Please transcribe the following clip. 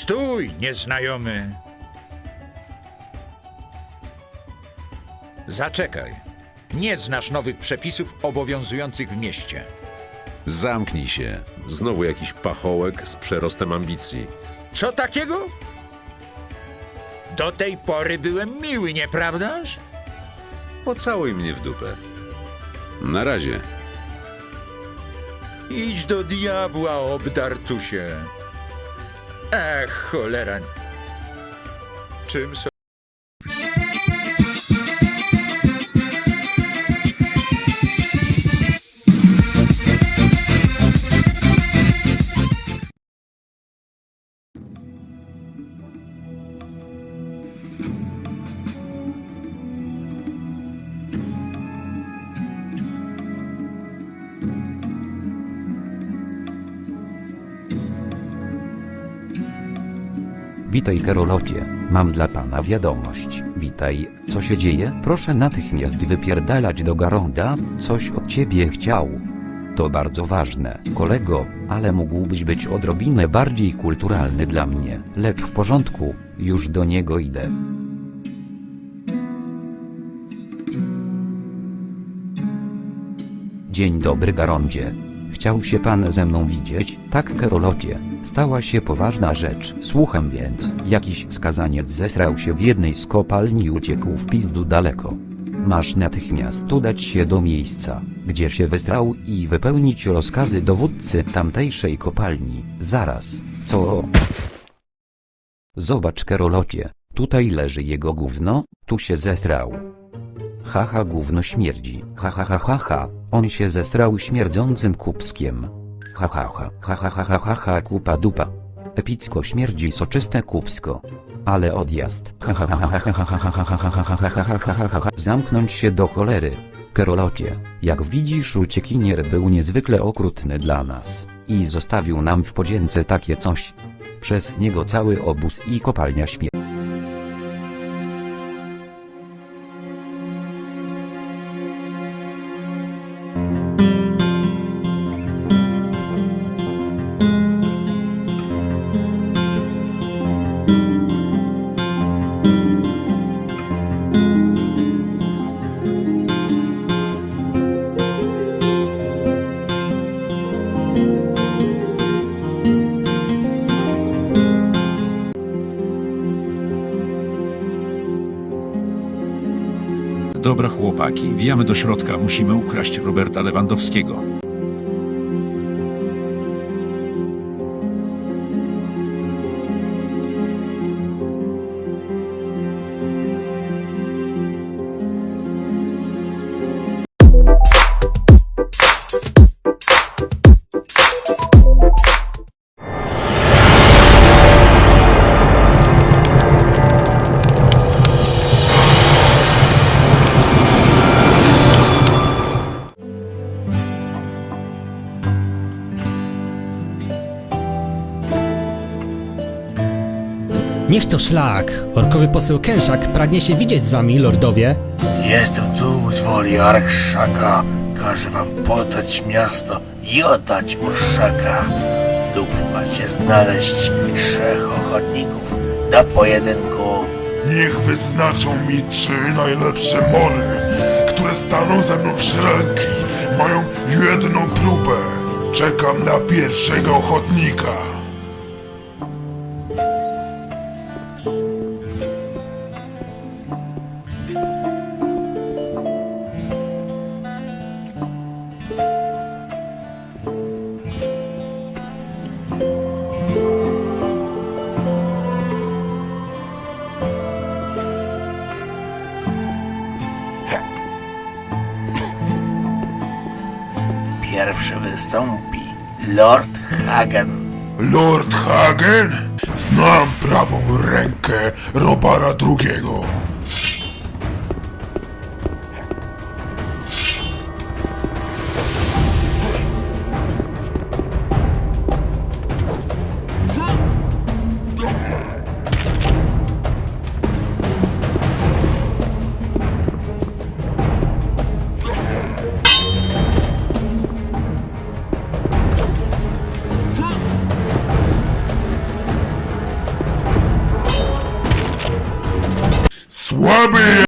Stój, nieznajomy. Zaczekaj. Nie znasz nowych przepisów obowiązujących w mieście. Zamknij się. Znowu jakiś pachołek z przerostem ambicji. Co takiego? Do tej pory byłem miły, nieprawdaż? Pocałuj mnie w dupę. Na razie. Idź do diabła, obdartusie. Ech, cholera. Czym są Witaj Karolocie, mam dla pana wiadomość. Witaj, co się dzieje? Proszę natychmiast wypierdalać do Garonda, coś od ciebie chciał. To bardzo ważne, kolego, ale mógłbyś być odrobinę bardziej kulturalny dla mnie. Lecz w porządku, już do niego idę. Dzień dobry Garondzie. Chciał się pan ze mną widzieć? Tak Karolocie. Stała się poważna rzecz. Słucham więc. Jakiś skazaniec zesrał się w jednej z kopalni i uciekł w pizdu daleko. Masz natychmiast udać się do miejsca, gdzie się wystrał i wypełnić rozkazy dowódcy tamtejszej kopalni. Zaraz. Co? Zobacz Karolocie. Tutaj leży jego gówno, tu się zesrał. Haha gówno śmierdzi. Haha ha, ha, ha, On się zesrał śmierdzącym kubskiem. Haha ha, ha, ha, ha, ha, ha, ha, kupa dupa. Epicko śmierdzi soczyste kubsko. Ale odjazd. Zamknąć się do cholery. Kerolocie, jak widzisz uciekinier był niezwykle okrutny dla nas i zostawił nam w podzięce takie coś. Przez niego cały obóz i kopalnia śmierci. Dobra chłopaki, wjamy do środka, musimy ukraść Roberta Lewandowskiego. Niech to szlak! Orkowy poseł Kęszak pragnie się widzieć z wami, lordowie. Jestem tu z woli Arkszaka. Każe wam potać miasto i oddać Urszaka. Lub macie znaleźć trzech ochotników do pojedynku. Niech wyznaczą mi trzy najlepsze mory, które staną ze mną w szranki. Mają jedną próbę. Czekam na pierwszego ochotnika. Pierwszy wystąpi Lord Hagen. Lord Hagen? Znam prawą rękę Robara II.